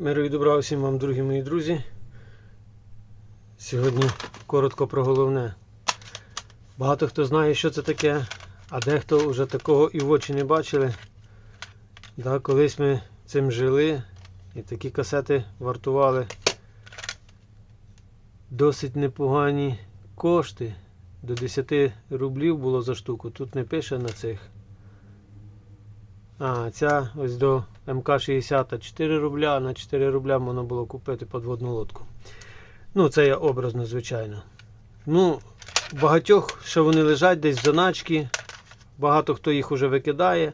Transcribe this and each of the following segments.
Миру і добра всім вам, дорогі мої друзі. Сьогодні коротко про головне. Багато хто знає, що це таке, а дехто вже такого і в очі не бачили. Да, колись ми цим жили, і такі касети вартували досить непогані кошти. До 10 рублів було за штуку. Тут не пише на цих. А, ця ось до МК-60 4 рубля, на 4 рубля можна було купити подводну лодку. Ну, це я образно, звичайно. Ну, багатьох, що вони лежать десь заначки, багато хто їх уже викидає.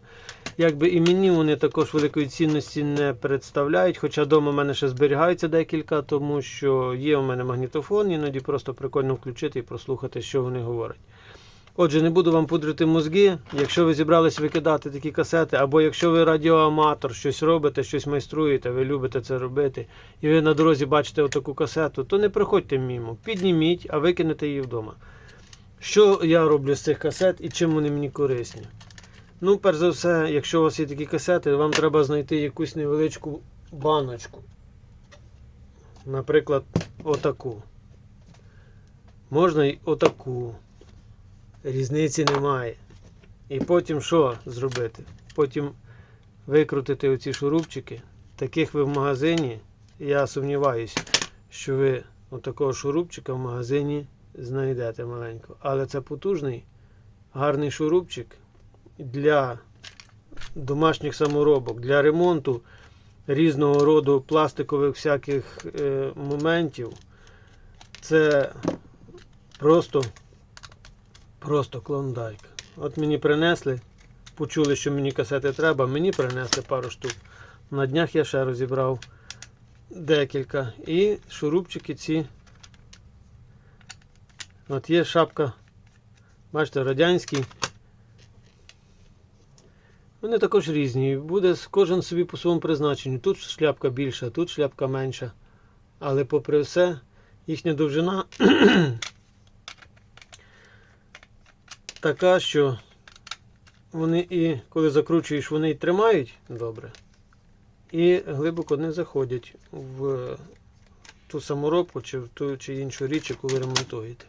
Якби і мені вони також великої цінності не представляють. Хоча вдома в мене ще зберігаються декілька, тому що є у мене магнітофон, іноді просто прикольно включити і прослухати, що вони говорять. Отже, не буду вам пудрити мозги. Якщо ви зібрались викидати такі касети, або якщо ви радіоаматор, щось робите, щось майструєте, ви любите це робити, і ви на дорозі бачите отаку касету, то не приходьте мімо. Підніміть, а викинете її вдома. Що я роблю з цих касет і чим вони мені корисні? Ну, перш за все, якщо у вас є такі касети, вам треба знайти якусь невеличку баночку. Наприклад, отаку. Можна й отаку. Різниці немає. І потім що зробити? Потім викрутити оці шурупчики. Таких ви в магазині, я сумніваюся, що ви отакого шурупчика в магазині знайдете маленького. Але це потужний, гарний шурупчик для домашніх саморобок, для ремонту різного роду пластикових всяких е, моментів. Це просто Просто клондайк. От мені принесли, почули, що мені касети треба, мені принесли пару штук. На днях я ще розібрав декілька. І шурупчики ці. От є шапка, бачите, радянський. Вони також різні. Буде кожен собі по своєму призначенню. Тут шляпка більша, тут шляпка менша. Але попри все, їхня довжина така, що вони і коли закручуєш, вони і тримають добре, і глибоко не заходять в ту саморобку чи в ту чи іншу річ, яку ви ремонтуєте.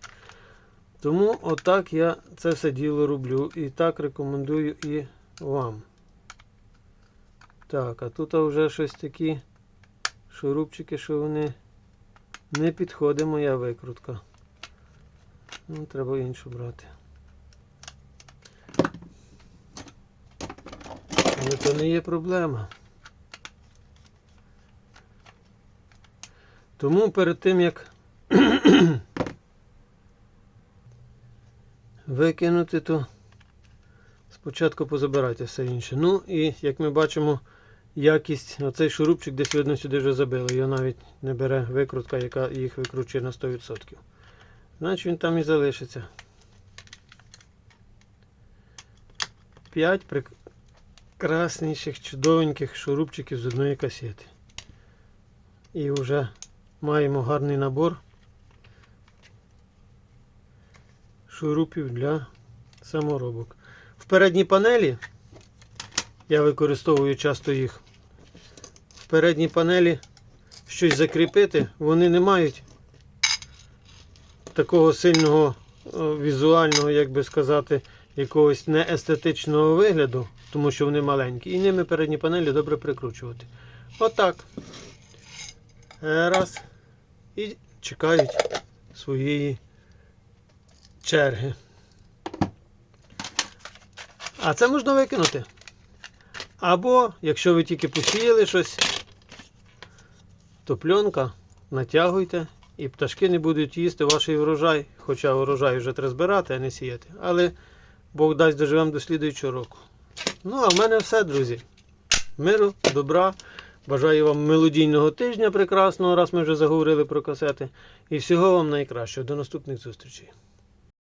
Тому отак я це все діло роблю і так рекомендую і вам. Так, а тут вже щось такі шурупчики, що вони не підходить моя викрутка. Ну, треба іншу брати. Але то не є проблема. Тому перед тим як викинути, то спочатку позабирайте все інше. Ну і як ми бачимо, якість, оцей шурупчик десь видно сюди вже забили. Його навіть не бере викрутка, яка їх викручує на 100%. Значить він там і залишиться. 5 прекрасніших, чудовеньких шурупчиків з одної касети. І вже маємо гарний набор шурупів для саморобок. В передній панелі я використовую часто їх. В передній панелі щось закріпити, вони не мають такого сильного візуального, як би сказати, якогось неестетичного вигляду, тому що вони маленькі. І ними передні панелі добре прикручувати. Отак. Е, Раз. І чекають своєї черги. А це можна викинути. Або, якщо ви тільки посіяли щось, то пленка натягуйте і пташки не будуть їсти ваш врожай. Хоча урожай вже треба збирати, а не сіяти. Але Бог дасть доживемо до слідуючого року. Ну, а в мене все, друзі. Миру, добра. Бажаю вам мелодійного тижня прекрасного, раз ми вже заговорили про касети. І всього вам найкращого. До наступних зустрічей.